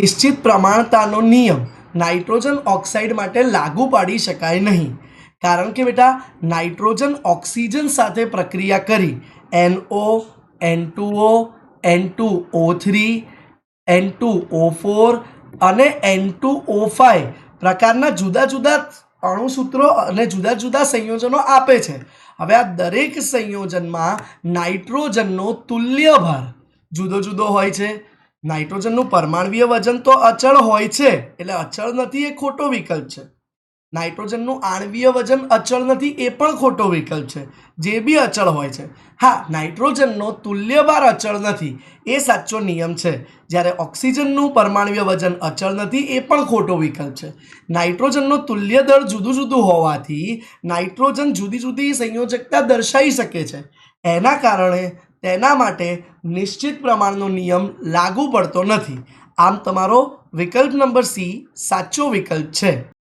નિશ્ચિત પ્રમાણતાનો નિયમ nitrogen oxide માટે લાગુ પાડી શકાય નહીં. કારણ કે બેટા, નાઇટ્રોજન ઓક્સિજન સાથે પ્રક્રિયા કરી, NO, N two N two O three, N two O four અને એન ટુ ઓ ફાઇવ પ્રકારના જુદા જુદા અણુસૂત્રો અને જુદા જુદા સંયોજનો આપે છે. હવે આ દરેક સંયોજનમાં નાઇટ્રોજનનો તુલ્ય ભાર જુદો જુદો હોય છે. નાઇટ્રોજનનું પરમાણવીય વજન તો અચળ હોય છે, એટલે અચળ નથી એ ખોટો વિકલ્પ છે. નાઇટ્રોજનનું આણવીય વજન અચળ નથી એ પણ ખોટો વિકલ્પ છે, જે બી અચળ હોય છે. હા, નાઇટ્રોજનનો તુલ્યભાર અચળ નથી, એ સાચો નિયમ છે. જ્યારે ઓક્સિજનનું પરમાણવીય વજન અચળ નથી એ પણ ખોટો વિકલ્પ છે. નાઇટ્રોજનનો તુલ્ય દળ જુદું જુદું હોવાથી નાઇટ્રોજન જુદી જુદી સંયોજકતા દર્શાવી શકે છે. એના કારણે તેના માટે નિશ્ચિત પ્રમાણનો નિયમ લાગુ પડતો નથી. આમ તમારો વિકલ્પ નંબર સી સાચો વિકલ્પ છે.